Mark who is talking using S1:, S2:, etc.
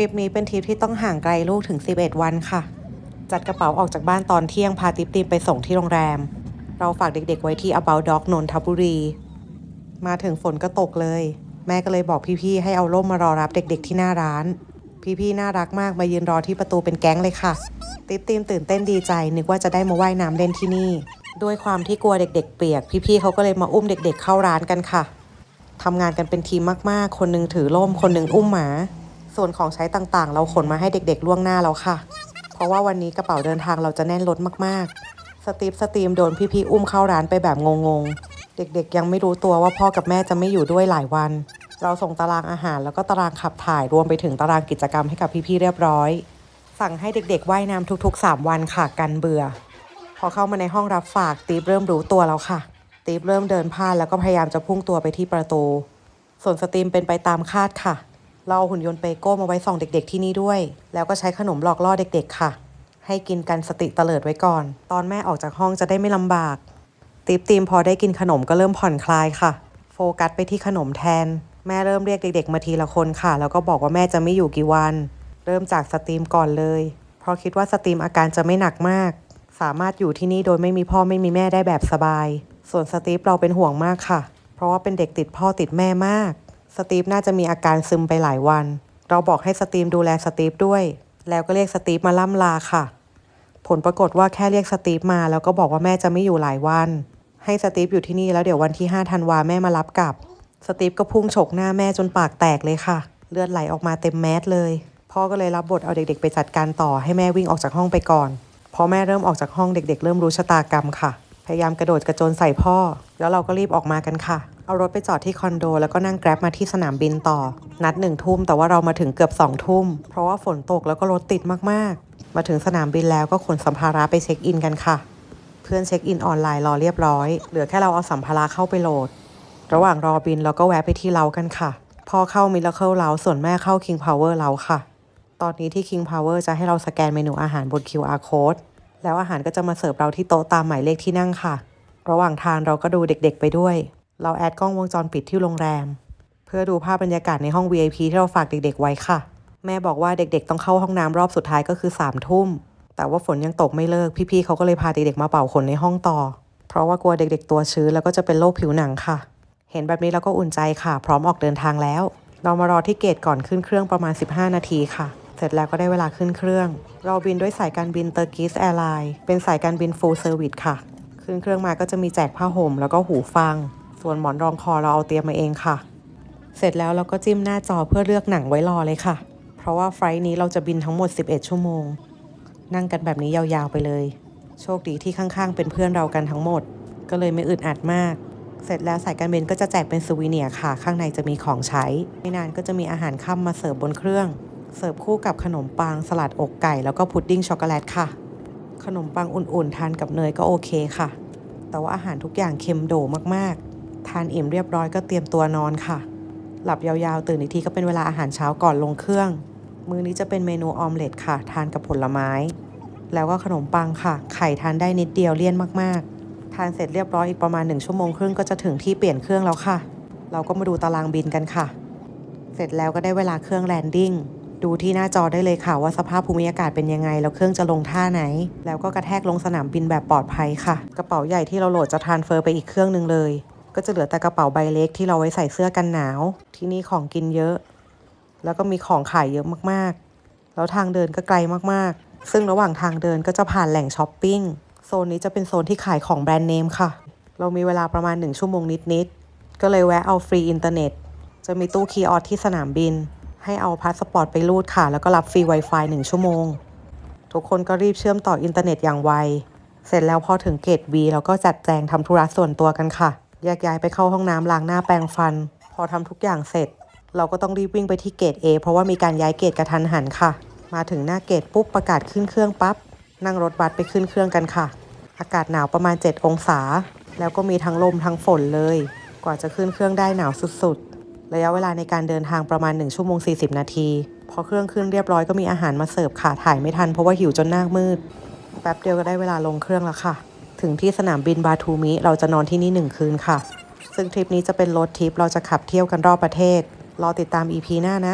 S1: ริปนี้เป็นทริปที่ต้องห่างไกลลูกถึง 11 วันค่ะ จัดกระเป๋าออกจากบ้านตอนเที่ยงพาติ๊บตีมไปส่งที่โรงแรม เราฝากเด็กๆไว้ที่ About Dog นนทบุรี มาถึงฝนก็ตกเลย แม่ก็เลยบอกพี่ๆให้เอาร่มมารอรับเด็กๆที่หน้าร้าน พี่ๆน่ารักมากมายืนรอที่ประตูเป็นแก๊งเลยค่ะ ติ๊บตีมตื่นเต้นดีใจนึกว่าจะได้มาว่ายน้ำเล่นที่นี่ ด้วยความที่กลัวเด็ก ๆ เปียก พี่ๆเขาก็เลยมาอุ้มเด็ก ๆ เข้าร้านกันค่ะทำงานกันเป็นทีมมากๆ คนหนึงถือร่มคนหนึงอุ้มหมา ส่วนของใช้ต่างๆ เราขนมาให้เด็กๆล่วงหน้าแล้วค่ะ เพราะว่าวันนี้กระเป๋าเดินทางเราจะแน่นรถมากๆ สตีฟสตีมโดนพี่ๆอุ้มเข้าร้านไปแบบงงๆ เด็กๆ ยังไม่รู้ตัวว่าพ่อกับแม่จะไม่อยู่ด้วยหลายวัน เราส่งตารางอาหารแล้วก็ตารางขับถ่ายรวมไปถึงตารางกิจกรรมให้กับพี่ๆเรียบร้อย สั่งให้เด็กๆว่ายน้ำทุกๆ 3 วันค่ะกันเบื่อ พอเข้ามาในห้องรับฝากตีฟเริ่มรู้ตัวแล้วค่ะ ตีฟเริ่มเดินพลาดแล้วก็พยายามจะพุ่งตัวไปที่ประตู ส่วนสตรีมเป็นไปตามคาดค่ะ เราหุ่นยนต์เปโก้มาไว้ส่องเด็ก ๆ ที่นี่ด้วย แล้วก็ใช้ขนมหลอกล่อเด็ก ๆ ค่ะ ให้กินกันสติเตลิดไว้ก่อน ตอนแม่ออกจากห้องจะได้ไม่ลำบากตีฟตีมพอได้กินขนมก็เริ่มผ่อนคลายค่ะ โฟกัสไปที่ขนมแทน แม่เริ่มเรียกเด็ก ๆ มาทีละคนค่ะ แล้วก็บอกว่าแม่จะไม่อยู่กี่วัน เริ่มจากสตรีมก่อนเลย เพราะคิดว่าสตรีมอาการจะไม่หนักมาก สามารถอยู่ที่นี่โดยไม่มีพ่อไม่มีแม่ได้แบบสบาย ส่วนสตีฟเราเป็นห่วงมากค่ะ เพราะว่าเป็นเด็กติดพ่อติดแม่มาก สตีฟน่าจะมีอาการซึมไปหลายวัน เราบอกให้สตีมดูแลสตีฟด้วย แล้วก็เรียกสตีฟมาล่ำลาค่ะ ผลปรากฏว่าแค่เรียกสตีฟมา แล้วก็บอกว่าแม่จะไม่อยู่หลายวัน ให้สตีฟอยู่ที่นี่แล้วเดี๋ยววันที่5ธันวาแม่มารับกลับ สตีฟก็พุ่งฉกหน้าแม่จนปากแตกเลยค่ะ เลือดไหลออกมาเต็มแมสเลย พ่อก็เลยรับบทเอาเด็กๆ ไปจัดการต่อให้แม่วิ่งออกจากห้องไปก่อนพอแม่เริ่มออกจากห้องเด็ก ๆ เริ่มรู้ชะตากรรมค่ะ พยายามกระโดดกระโจนใส่พ่อ แล้วเราก็รีบออกมากันค่ะ เอารถไปจอดที่คอนโด แล้วก็นั่งแกร็บมาที่สนามบินต่อ นัดหนึ่งทุ่มแต่ว่าเรามาถึงเกือบสองทุ่ม เพราะว่าฝนตกแล้วก็รถติดมากๆ มาถึงสนามบินแล้วก็ขนสัมภาระไปเช็คอินกันค่ะ เพื่อนเช็คอินออนไลน์รอเรียบร้อย เหลือแค่เราเอาสัมภาระเข้าไปโหลด ระหว่างรอบินเราก็แวะไปที่เล้ากันค่ะพ่อเข้ามิ r เคิลเล้าส่วนแม่เข้า King Power เล้าค่ะ ตอนนี้ที่ King Power จะให้เราสแกนเมนูอาหารบน QR code แล้วอาหารก็จะมาเสิร์ฟเราที่โต๊ะตามหมายเลขที่นั่งค่ะ ระหว่างทางเราก็ดูเด็กๆไปด้วย เราแอดกล้องวงจรปิดที่โรงแรม เพื่อดูภาพบรรยากาศในห้อง VIP ที่เราฝากเด็กๆไว้ค่ะ แม่บอกว่าเด็กๆต้องเข้าห้องน้ำรอบสุดท้ายก็คือ3ามทุ่ม แต่ว่าฝนยังตกไม่เลิก พี่ๆเขาก็เลยพาเด็กๆมาเป่าขนในห้องต่อ เพราะว่ากลัวเด็กๆตัวชื้นแล้วก็จะเป็นโรคผิวหนังค่ะ เห็นแบบนี้เราก็อุ่นใจค่ะ พร้อมออกเดินทางแล้ว เรามารอที่เกตก่อนขึ้นเครื่องประมาณ 15 นาทีค่ะเสร็จแล้วก็ได้เวลาขึ้นเครื่อง เราบินด้วยสายการบินเตอร์กิสแอร์ไลน์เป็นสายการบิน full service ค่ะ ขึ้นเครื่องมาก็จะมีแจกผ้าห่มแล้วก็หูฟัง ส่วนหมอนรองคอเราเอาเตรียมมาเองค่ะ เสร็จแล้วเราก็จิ้มหน้าจอเพื่อเลือกหนังไว้รอเลยค่ะ เพราะว่าไฟล์นี้เราจะบินทั้งหมด 11 ชั่วโมง นั่งกันแบบนี้ยาวๆไปเลย โชคดีที่ข้างๆ เป็นเพื่อนเรากันทั้งหมด ก็เลยไม่อึดอัดมาก เสร็จแล้วสายการบินก็จะแจกเป็นซูวีเนียค่ะ ข้างในจะมีของใช้ ไม่นานก็จะมีอาหารค่ำมาเสิร์ฟบนเครื่อง เสิร์ฟคู่กับขนมปังสลัดอกไก่ แล้วก็พุดดิ้งช็อกโกแลตค่ะ ขนมปังอุ่นๆทานกับเนยก็โอเคค่ะ แต่ว่าอาหารทุกอย่างเค็มโดมากๆ ทานอิ่มเรียบร้อยก็เตรียมตัวนอนค่ะ หลับยาวๆ ตื่นอีกทีก็เป็นเวลาอาหารเช้าก่อนลงเครื่อง มื้อนี้จะเป็นเมนูออมเล็ตค่ะ ทานกับผลไม้ แล้วก็ขนมปังค่ะ ไข่ทานได้นิดเดียวเลี่ยนมากๆ ทานเสร็จเรียบร้อยอีกประมาณ1ชั่วโมงครึ่งก็จะถึงที่เปลี่ยนเครื่องแล้วค่ะ เราก็มาดูตารางบินกันค่ะ เสร็จแล้วก็ได้เวลาเครื่องแลนดิ้งดูที่หน้าจอได้เลยค่ะว่าสภาพภูมิอากาศเป็นยังไง แล้วเครื่องจะลงท่าไหน แล้วก็กระแทกลงสนามบินแบบปลอดภัยค่ะ กระเป๋าใหญ่ที่เราโหลดจะทานเฟอร์ไปอีกเครื่องหนึ่งเลย ก็จะเหลือแต่กระเป๋าใบเล็กที่เราไว้ใส่เสื้อกันหนาว ที่นี่ของกินเยอะ แล้วก็มีของขายเยอะมากๆ แล้วทางเดินก็ไกลมากๆ ซึ่งระหว่างทางเดินก็จะผ่านแหล่งช้อปปิ้ง โซนนี้จะเป็นโซนที่ขายของแบรนด์เนมค่ะ เรามีเวลาประมาณ 1 ชั่วโมงนิดๆ ก็เลยแวะเอาฟรีอินเทอร์เน็ต จะมีตู้คีย์ออสที่สนามบิน ให้เอาพาสปอร์ตไปรูดค่ะ แล้วก็รับฟรี Wi-Fi 1 ชั่วโมง ทุกคนก็รีบเชื่อมต่ออินเทอร์เน็ตอย่างไว เสร็จแล้วพอถึงเกต B เราก็จัดแจงทำธุระส่วนตัวกันค่ะ แยกย้ายไปเข้าห้องน้ำล้างหน้าแปรงฟัน พอทำทุกอย่างเสร็จ เราก็ต้องรีบวิ่งไปที่เกต A เพราะว่ามีการย้ายเกตกระทันหันค่ะ มาถึงหน้าเกตปุ๊บประกาศขึ้นเครื่องปั๊บนั่งรถบัสไปขึ้นเครื่องกันค่ะ อากาศหนาวประมาณ 7 องศา แล้วก็มีทั้งลมทั้งฝนเลย กว่าจะขึ้นเครื่องได้หนาวสุดๆ ระยะเวลาในการเดินทางประมาณ 1 ชั่วโมง 40 นาที พอเครื่องขึ้นเรียบร้อยก็มีอาหารมาเสิร์ฟค่ะถ่ายไม่ทันเพราะว่าหิวจนหน้ามืด แป๊บเดียวก็ได้เวลาลงเครื่องแล้วค่ะ ถึงที่สนามบินบาทูมิ เราจะนอนที่นี่หนึ่งคืนค่ะ ซึ่งทริปนี้จะเป็นรถทริปเราจะขับเที่ยวกันรอบประเทศ รอติดตาม EP หน้านะ